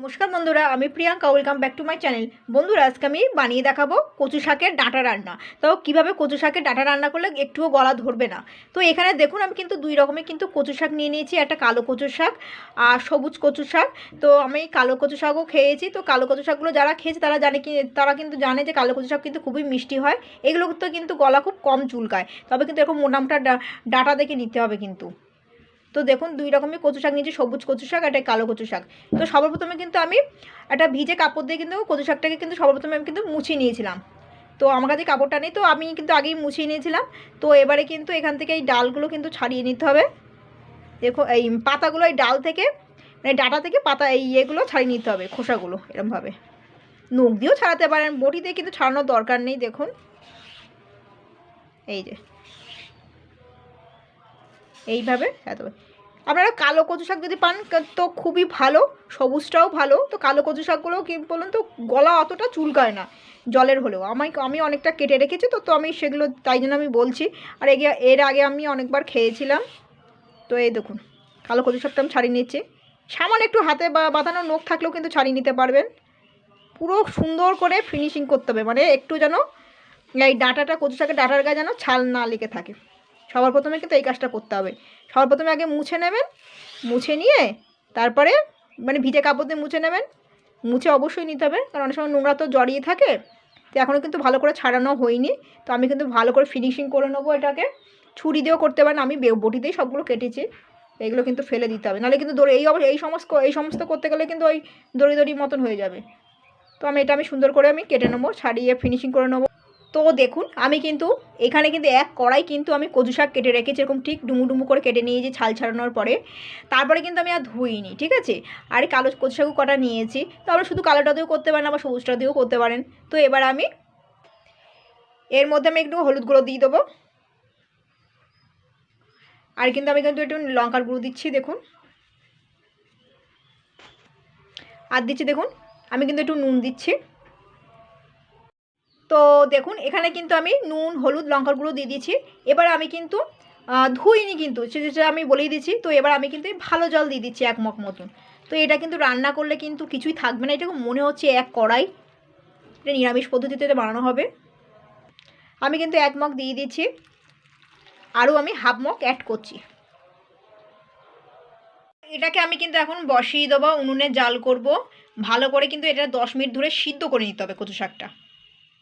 নমস্কার বন্ধুরা, আমি Priyanka welcome back to my channel বন্ধুরা, আজকে আমি বানিয়ে দেখাবো কচু শাকের ডাঁটা রান্না। তো কীভাবে কচু শাকের ডাঁটা রান্না করলে একটুও গলা ধরবে না? তো এখানে দেখুন, আমি কিন্তু দুই রকমের কিন্তু কচু শাক নিয়ে নিয়েছি। একটা কালো কচু শাক আর সবুজ কচু শাক। তো আমি কালো কচু শাকও খেয়েছি। তো কালো কচু শাকগুলো যারা খেয়েছে, তারা জানে কি, তারা কিন্তু জানে যে কালো কচু শাক কিন্তু খুবই মিষ্টি হয়। এগুলো তো কিন্তু গলা খুব কম চুলকায়। তবে কিন্তু এরকম মোটামোটা ডাঁটা দেখে নিতে হবে কিন্তু। তো দেখুন, দুই রকমের কচু শাক নিয়েছি, সবুজ কচু শাক একটা কালো কচু শাক। তো সর্বপ্রথমে কিন্তু আমি একটা ভিজে কাপড় দিয়ে কিন্তু কচু শাকটাকে কিন্তু সর্বপ্রথমে আমি কিন্তু মুছিয়ে নিয়েছিলাম। তো আমার কাছে কাপড়টা নেই, তো আমি কিন্তু আগেই মুছিয়ে নিয়েছিলাম। তো এবারে কিন্তু এখান থেকে এই ডালগুলো কিন্তু ছাড়িয়ে নিতে হবে। দেখো এই পাতাগুলো এই ডাল থেকে মানে ডাটা থেকে পাতা, এই ইয়েগুলো ছাড়িয়ে নিতে হবে, খোসাগুলো এরমভাবে। নখ দিয়েও ছাড়াতে পারেন, বটি দিয়ে কিন্তু ছাড়ানোর দরকার নেই, দেখুন। এই যে। এইভাবে, এত। আপনারা কালো কচু শাক যদি পান তো খুবই ভালো, সবুজটাও ভালো। তো কালো কচু শাকগুলো কী বলুন তো, গলা অতটা চুলকায় না, জলের হলেও। আমায়, আমি অনেকটা কেটে রেখেছি, তো তো আমি সেগুলো, তাই জন্য আমি বলছি। আর এগে এর আগে আমি অনেকবার খেয়েছিলাম। তো এই দেখুন, কালো কচু শাকটা আমি ছাড়িয়ে নিচ্ছি। সামান্য একটু হাতে বা, বাঁধানো নখ থাকলেও কিন্তু ছাড়িয়ে নিতে পারবেন। পুরো সুন্দর করে ফিনিশিং করতে হবে। মানে একটু যেন, এই ডাঁটাটা, কচু শাকের ডাঁটার গায়ে যেন ছাল না লেগে থাকে। সবার প্রথমে কিন্তু এই কাজটা করতে হবে। সবার প্রথমে আগে মুছে নেবেন, মুছে নিয়ে তারপরে মানে ভিজে কাপড় দিয়ে মুছে নেবেন। মুছে অবশ্যই নিতে হবে, কারণ অনেক সময় নোংরা তো জড়িয়ে থাকে। তো এখনও কিন্তু ভালো করে ছাড়ানো হয়নি। তো আমি কিন্তু ভালো করে ফিনিশিং করে নেব এটাকে। ছুরি দিয়েও করতে পারেন, আমি বে- বটি দিয়েই সবগুলো কেটেছি। এগুলো কিন্তু ফেলে দিতে হবে। নাহলে কিন্তু দড়ি এই অবশ্য এই সমস্ত এই সমস্ত করতে গেলে কিন্তু ওই দড়ি দড়ি মতন হয়ে যাবে। তো আমি এটা আমি সুন্দর করে আমি কেটে নেব, ছাড়িয়ে ফিনিশিং করে নেব। তো দেখুন, আমি কিন্তু এখানে কিন্তু এক কড়াই কিন্তু আমি কচু শাক কেটে রেখেছি, এরকম ঠিক ডুমু ডুমু করে কেটে নিয়েছি ছাল ছাড়ানোর পরে। তারপরে কিন্তু আমি আর ধুইনি, ঠিক আছে? আর কালো কচু শাকও কটা নিয়েছি। তো আমরা শুধু কালোটা দিয়েও করতে পারেন, আবার সবুজটা দিয়েও করতে পারেন। তো এবার আমি এর মধ্যে আমি একটু হলুদ গুঁড়ো দিয়ে দেবো। আর কিন্তু আমি কিন্তু একটু লঙ্কার গুঁড়ো দিচ্ছি, দেখুন। আর দিচ্ছি, দেখুন, আমি কিন্তু একটু নুন দিচ্ছি। তো দেখুন, এখানে কিন্তু আমি নুন, হলুদ, লঙ্কার গুঁড়ো দিয়ে দিয়েছি। এবার আমি কিন্তু ধুইনি কিন্তু সেটা আমি বলেই দিচ্ছি তো এবার আমি কিন্তু ভালো জল দিয়ে দিচ্ছি এক মগ মতন। তো এটা কিন্তু রান্না করলে কিন্তু কিছুই থাকবে না এটা মনে হচ্ছে এক কড়াই। এটা নিরামিষ পদ্ধতিতে এটা বানানো হবে। আমি কিন্তু এক মগ দিয়ে দিচ্ছি। আরও আমি হাফ মগ অ্যাড করছি। এটাকে আমি কিন্তু এখন বসিয়ে দেবো, উনুনে জাল করব। ভালো করে কিন্তু এটা দশ মিনিট ধরে সিদ্ধ করে নিতে হবে কচু শাকটা।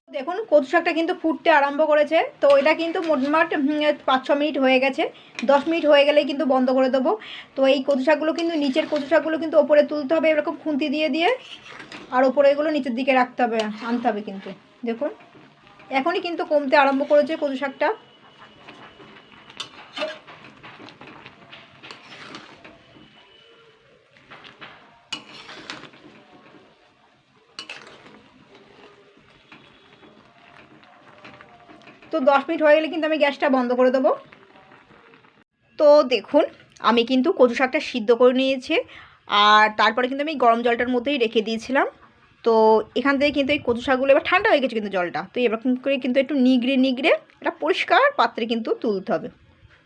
দেখুন, কচু শাকটা কিন্তু ফুটতে আরম্ভ করেছে। তো এটা কিন্তু মোটমাট পাঁচ ছ মিনিট হয়ে গেছে। দশ মিনিট হয়ে গেলেই কিন্তু বন্ধ করে দেবো। তো এই কচু শাকগুলো কিন্তু, নিচের কচু শাকগুলো কিন্তু ওপরে তুলতে হবে, এরকম খুন্তি দিয়ে দিয়ে। আর ওপরে এগুলো নিচের দিকে রাখতে হবে, আনতে হবে কিন্তু। দেখুন, এখনই কিন্তু কমতে আরম্ভ করেছে কচু শাকটা। তো দশ মিনিট হয়ে গেলে কিন্তু আমি গ্যাসটা বন্ধ করে দেবো। তো দেখুন, আমি কিন্তু কচু শাকটা সিদ্ধ করে নিয়েছি, আর তারপরে কিন্তু আমি গরম জলটার মধ্যেই রেখে দিয়েছিলাম। তো এখান থেকে কিন্তু এই কচু শাকগুলো এবার ঠান্ডা হয়ে গেছে কিন্তু জলটা। তো এরকম করে কিন্তু একটু নিগড়ে নিগড়ে একটা পরিষ্কার পাত্রে কিন্তু তুলতে হবে।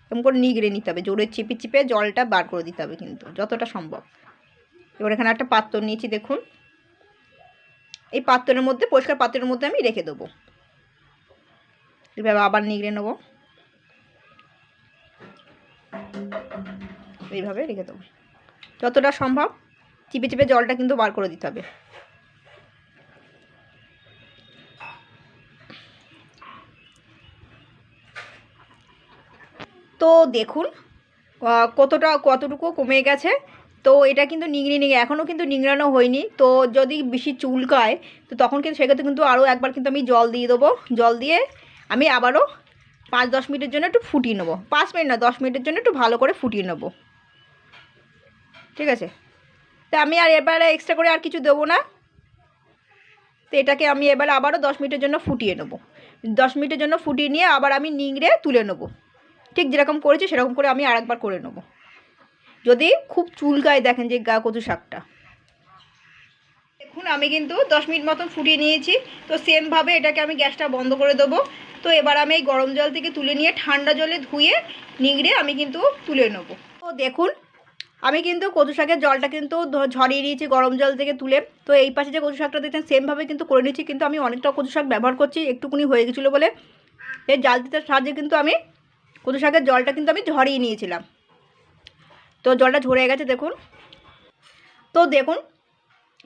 এরকম করে নিগড়ে নিতে হবে, জোরে চিপে চিপে জলটা বার করে দিতে হবে কিন্তু, যতটা সম্ভব। এবার এখানে একটা পাত্র নিয়েছি, দেখুন। এই পাত্রের মধ্যে, পরিষ্কার পাত্রের মধ্যে আমি রেখে দেবো। এভাবে আবার নিগড়ে নেব। এইভাবে রেখে দেবো। যতটা সম্ভব চিপে চিপে জলটা কিন্তু বার করে দিতে হবে। তো দেখুন কতটা, কতটুকু কমে গেছে। তো এটা কিন্তু নিংড়ে নিয়ে এখনও কিন্তু নিংড়ানো হয়নি। তো যদি বেশি চুলকায়, তো তখন কিন্তু সেক্ষেত্রে কিন্তু আরও একবার কিন্তু আমি জল দিয়ে দেবো। জল দিয়ে আমি আবারও পাঁচ, দশ মিনিটের জন্য একটু ফুটিয়ে নেব। পাঁচ মিনিট না, দশ মিনিটের জন্য একটু ভালো করে ফুটিয়ে নেব। ঠিক আছে? তো আমি আর এবারে এক্সট্রা করে আর কিছু দেবো না। তো এটাকে আমি এবার আবারও দশ মিনিটের জন্য ফুটিয়ে নেব। দশ মিনিটের জন্য ফুটিয়ে নিয়ে আবার আমি নিংড়ে তুলে নেব। ঠিক যেরকম করেছি সেরকম করে আমি আরেকবার করে নেব। যদি খুব চুলকায় দেখেন যে গা কচু শাকটা। দেখুন, আমি কিন্তু দশ মিনিট মতন ফুটিয়ে নিয়েছি। তো সেমভাবে এটাকে আমি গ্যাসটা বন্ধ করে দেবো। তো এবার আমি এই গরম জল থেকে তুলে নিয়ে ঠান্ডা জলে ধুয়ে, নিংড়ে আমি কিন্তু তুলে নেব। তো দেখুন, আমি কিন্তু কচু শাকের জলটা কিন্তু ঝরিয়ে নিয়েছি গরম জল থেকে তুলে। তো এই পাশে যে কচু শাকটা দিতেন সেমভাবে কিন্তু করে নিয়েছি কিন্তু আমি অনেকটা কচু শাক ব্যবহার করছি, একটুকুনি হয়ে গেছিল বলে। এই জাল দিতে সাহায্যে কিন্তু আমি কচু শাকের জলটা কিন্তু আমি ঝরিয়ে নিয়েছিলাম। তো জলটা ঝরে গেছে, দেখুন। তো দেখুন,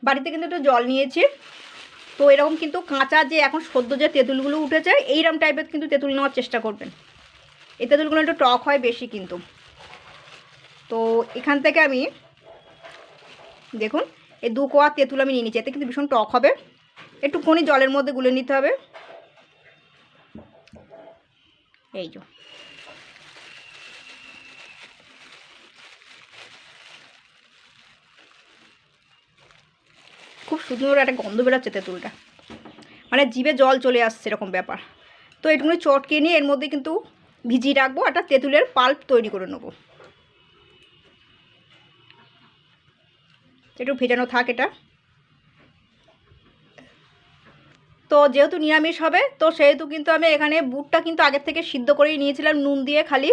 বাড়িতে কিন্তু একটু জল নিয়েছি। তো এরকম কিন্তু কাঁচা যে এখন সদ্য যে তেঁতুলগুলো উঠেছে এইরকম টাইপের কিন্তু তেঁতুল নেওয়ার চেষ্টা করবেন। এই তেঁতুলগুলো একটু টক হয় বেশি কিন্তু। তো এখান থেকে আমি, দেখুন, এই দু কোয়া তেঁতুল আমি নিয়ে নিচ্ছি, এতে কিন্তু ভীষণ টক হবে। একটুখানি জলের মধ্যে গুলে নিতে হবে। এই যে। খুব সুন্দর একটা গন্ধ বেরোচ্ছে তেঁতুলটা। মানে জিভে জল চলে আসছে এরকম ব্যাপার। তো এটুকুনি চটকে নিয়ে এর মধ্যে কিন্তু ভিজিয়ে রাখব একটা তেঁতুলের পাল্প তৈরি করে নেব। একটু ভেজানো থাক এটা। তো যেহেতু নিরামিষ হবে, তো সেহেতু কিন্তু আমি এখানে বুটটা কিন্তু আগের থেকে সিদ্ধ করেই নিয়েছিলাম, নুন দিয়ে খালি।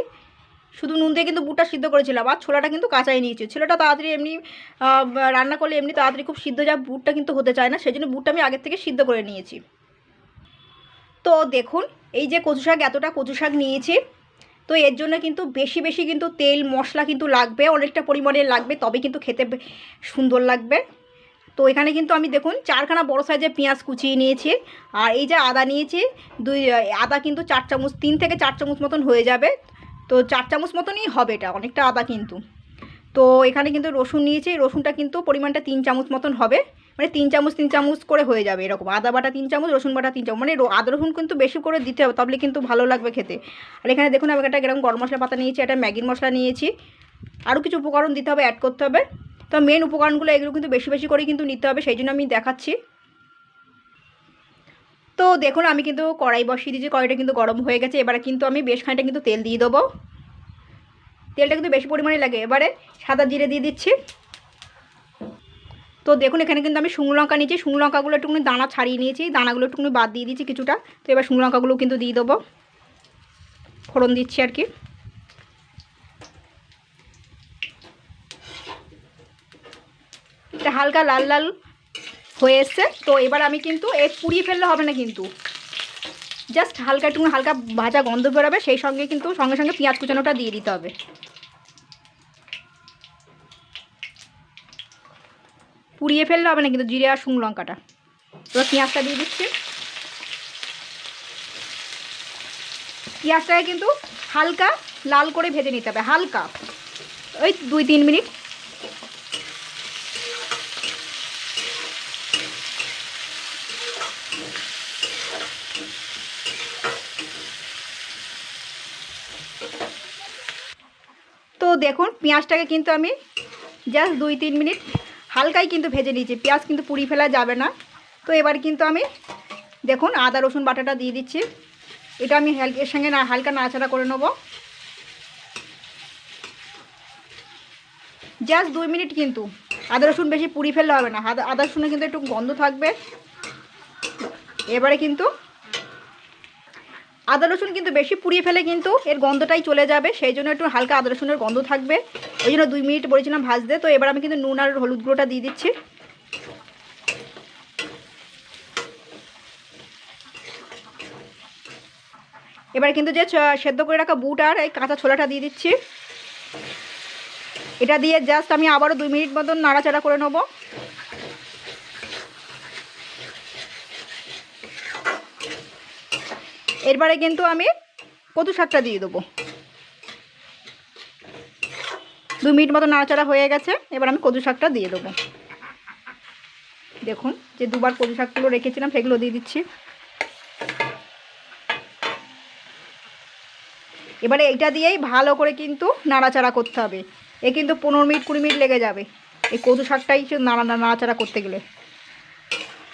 শুধু নুন দিয়ে কিন্তু বুটটা সিদ্ধ করেছিলাম আর ছোলাটা কিন্তু কাঁচাই নিয়েছি ছোলাটা তাড়াতাড়ি এমনি রান্না করলে এমনি তাড়াতাড়ি খুব সিদ্ধ যা বুটটা কিন্তু হতে চায় না সেই জন্য বুটটা আমি আগের থেকে সিদ্ধ করে নিয়েছি। তো দেখুন, এই যে কচু শাক, এতটা কচু শাক নিয়েছি। তো এর জন্য কিন্তু বেশি বেশি কিন্তু তেল, মশলা কিন্তু লাগবে, অনেকটা পরিমাণে লাগবে, তবে কিন্তু খেতে সুন্দর লাগবে। তো এখানে কিন্তু আমি দেখুন, চারখানা বড় সাইজের পেঁয়াজ কুচিয়ে নিয়েছি, আর এই যে আদা নিয়েছি, দুই আদা কিন্তু চার চামচ, তিন থেকে চার চামচ মতন হয়ে যাবে। তো চার চামচ মতনই হবে এটা, অনেকটা আদা কিন্তু। তো এখানে কিন্তু রসুন নিয়েছি, রসুনটা কিন্তু পরিমাণটা তিন চামচ মতন হবে। মানে তিন চামচ তিন চামচ করে হয়ে যাবে এরকম। আদা বাটা তিন চামচ, রসুন বাটা তিন চামচ। মানে আদা, রসুন কিন্তু বেশি করে দিতে হবে তবে কিন্তু ভালো লাগবে খেতে। আর এখানে দেখুন, আমি একটা গরম গরম মশলা পাতা নিয়েছি, একটা ম্যাগির মশলা নিয়েছি। আরও কিছু উপকরণ দিতে হবে অ্যাড করতে হবে। তো মেন উপকরণগুলো এগুলো কিন্তু বেশি বেশি করেই কিন্তু নিতে হবে, সেই জন্য আমি দেখাচ্ছি। তো দেখুন, আমি কিন্তু কড়াই বসিয়ে দিয়েছি, কড়াইটা কিন্তু গরম হয়ে গেছে। এবারে কিন্তু আমি বেশ খানিকটা কিন্তু তেল দিয়ে দেবো। তেলটা কিন্তু বেশি পরিমাণে লাগে। এবারে সাদা জিরে দিয়ে দিচ্ছি। তো দেখুন, এখানে কিন্তু আমি শুকনো লঙ্কা নিয়েছি। শুকনো লঙ্কাগুলো একটুখানি দানা ছাড়িয়ে নিয়েছি। দানাগুলো একটুখানি বাদ দিয়ে দিয়েছি কিছুটা। তো এবার শুকনো লঙ্কাগুলো কিন্তু দিয়ে দেবো। ফোড়ন দিচ্ছি আর কি। এটা হালকা লাল লাল হয়ে এসছে। তো এবার আমি কিন্তু এ পুড়িয়ে ফেললে হবে না কিন্তু। জাস্ট হালকা একটু হালকা ভাজা গন্ধ বেরোবে, সেই সঙ্গে কিন্তু সঙ্গে সঙ্গে পেঁয়াজ কুচানোটা দিয়ে দিতে হবে। পুড়িয়ে ফেললে হবে না কিন্তু জিরে আর শুকনো লঙ্কাটা। এবার পেঁয়াজটা দিয়ে দিচ্ছি। পেঁয়াজটাকে কিন্তু হালকা লাল করে ভেজে নিতে হবে, হালকা। ওই দুই তিন মিনিট তো দেখুন, পেঁয়াজটাকে কিন্তু আমি জাস্ট দুই তিন মিনিট হালকাই কিন্তু ভেজে নিয়েছি। পেঁয়াজ কিন্তু পুড়ি ফেলা যাবে না। তো এবার কিন্তু আমি দেখুন, আদা, রসুন বাটাটা দিয়ে দিচ্ছি। এটা আমি এর সঙ্গে না, হালকা নাড়াচাড়া করে নেব। জাস্ট দুই মিনিট কিন্তু। আদা, রসুন বেশি পুড়ি ফেললে হবে না। আদা, রসুনে কিন্তু একটু গন্ধ থাকবে। এবারে কিন্তু আদা রসুন কিন্তু বেশি পুড়িয়ে ফেলে কিন্তু এর গন্ধটাই চলে যাবে, সেই জন্য একটু হালকা আদা রসুনের গন্ধ থাকবে। ওই জন্য দুই মিনিট বলেছিলাম ভাজতে, তো এবার আমি কিন্তু নুন আর হলুদ গুঁড়োটা দিয়ে দিচ্ছি। এবার কিন্তু যে সেদ্ধ করে রাখা বুট আর এই কাঁচা ছোলাটা দিয়ে দিচ্ছি। এটা দিয়ে জাস্ট আমি আবারও দুই মিনিট মতন নাড়াচাড়া করে নেব। এরপরে কিন্তু আমি কচু শাকটা দিয়ে দেবো। দু মিনিট মতো নাড়াচাড়া হয়ে গেছে, এবার আমি কচু শাকটা দিয়ে দেবো। দেখুন যে দুবার কচু শাকগুলো রেখেছিলাম, সেগুলো দিয়ে দিচ্ছি। এবারে এইটা দিয়েই ভালো করে কিন্তু নাড়াচাড়া করতে হবে। এ কিন্তু পনেরো মিনিট, কুড়ি মিনিট লেগে যাবে এই কচু শাকটাই নাড়া, নাড়াচাড়া করতে গেলে।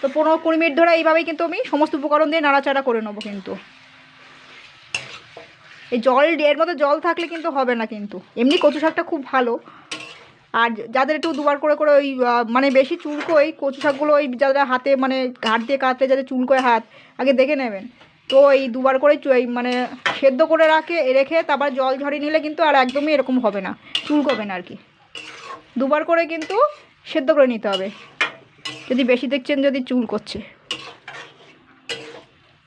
তো পনেরো, কুড়ি মিনিট ধরে এইভাবেই কিন্তু আমি সমস্ত উপকরণ দিয়ে নাড়াচাড়া করে নেব কিন্তু। এই জল এর মধ্যে জল থাকলে কিন্তু হবে না কিন্তু। এমনি কচু শাকটা খুব ভালো। আর যাদের একটু দুবার করে করে ওই মানে বেশি চুলকো ওই কচু শাকগুলো ওই যাদের হাতে মানে ঘাট দিয়ে কাটলে যাদের চুলকোয় হাত, আগে দেখে নেবেন। তো এই দুবার করে এই মানে সেদ্ধ করে রাখে, রেখে তারপর জল ঝরিয়ে নিলে কিন্তু আর একদমই এরকম হবে না চুলকোবে না আর কি। দুবার করে কিন্তু সেদ্ধ করে নিতে হবে। যদি বেশি দেখছেন যদি চুল করছে।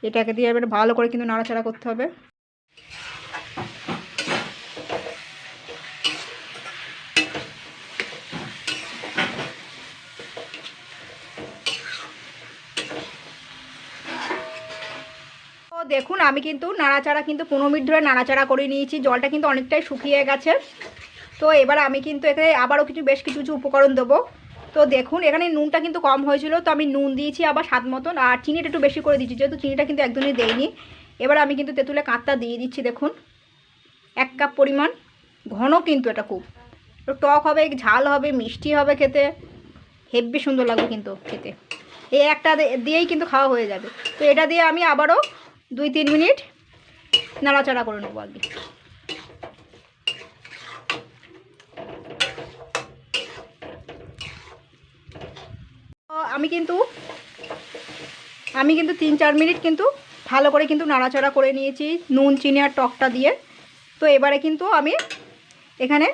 এটাকে দিয়ে এবার ভালো করে কিন্তু নাড়াচাড়া করতে হবে তো দেখুন আমি কিন্তু নাড়াচাড়া কিন্তু পনেরো মিনিট ধরে নাড়াচাড়া করে নিয়েছি। জলটা কিন্তু অনেকটাই শুকিয়ে গেছে। তো এবার আমি কিন্তু এখানে আবারও কিছু বেশ কিছু কিছু উপকরণ দেবো। তো দেখুন, এখানে নুনটা কিন্তু কম হয়েছিল, তো আমি নুন দিয়েছি আবার স্বাদ মতন। আর চিনিটা একটু বেশি করে দিচ্ছি, যেহেতু চিনিটা কিন্তু একদমই দেয়নি এবার আমি কিন্তু তেঁতুলে কাঁচটা দিয়ে দিচ্ছি, দেখুন। এক কাপ পরিমাণ। ঘন কিন্তু এটা খুব। টক হবে, ঝাল হবে, মিষ্টি হবে খেতে। হেব্বি সুন্দর লাগবে কিন্তু খেতে। এই একটা দিয়েই কিন্তু খাওয়া হয়ে যাবে। তো এটা দিয়ে আমি আবারও দুই তিন মিনিট নাড়াচাড়া করে নেব আগে। আমি কিন্তু আমি কিন্তু তিন চার মিনিট কিন্তু ভালো করে কিন্তু নাড়াচাড়া করে নিয়েছি, নুন, চিনি আর টকটা দিয়ে। তো এবারে কিন্তু আমি এখানে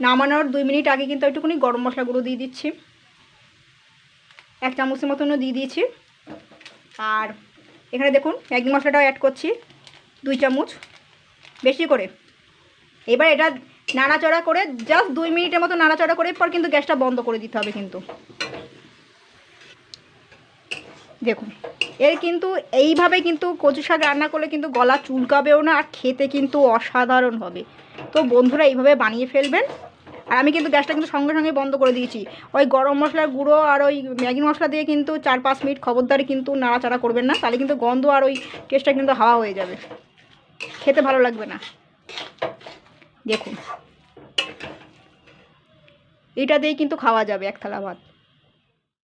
নামানোর দুই মিনিট আগে কিন্তু একটুখানি গরম মশলা গুঁড়ো দিয়ে দিচ্ছি। এক চামচের মতনও দিয়ে দিয়েছি। আর এখানে দেখুন, ম্যাগি মশলাটাও অ্যাড করছি, দুই চামচ, বেশি করে। এবার এটা নাড়াচড়া করে জাস্ট দুই মিনিটের মতো নাড়াচড়া করে পর কিন্তু গ্যাসটা বন্ধ করে দিতে হবে কিন্তু। দেখুন, এর কিন্তু এইভাবে কিন্তু কচু শাক রান্না করলে কিন্তু গলা চুলকাবেও না আর খেতে কিন্তু অসাধারণ হবে। তো বন্ধুরা এইভাবে বানিয়ে ফেলবেন। আর আমি কিন্তু গ্যাসটা কিন্তু সঙ্গে সঙ্গে বন্ধ করে দিয়েছি। ওই গরম মশলার গুঁড়ো আর ওই ম্যাগি মশলা দিয়ে কিন্তু চার পাঁচ মিনিট খবরদারি কিন্তু নাড়াচাড়া করবেন না, তাহলে কিন্তু গন্ধ আর ওই টেস্টটা কিন্তু হাওয়া হয়ে যাবে। খেতে ভালো লাগবে না। দেখুন। এটা দিয়েই কিন্তু খাওয়া যাবে এক থালা ভাত।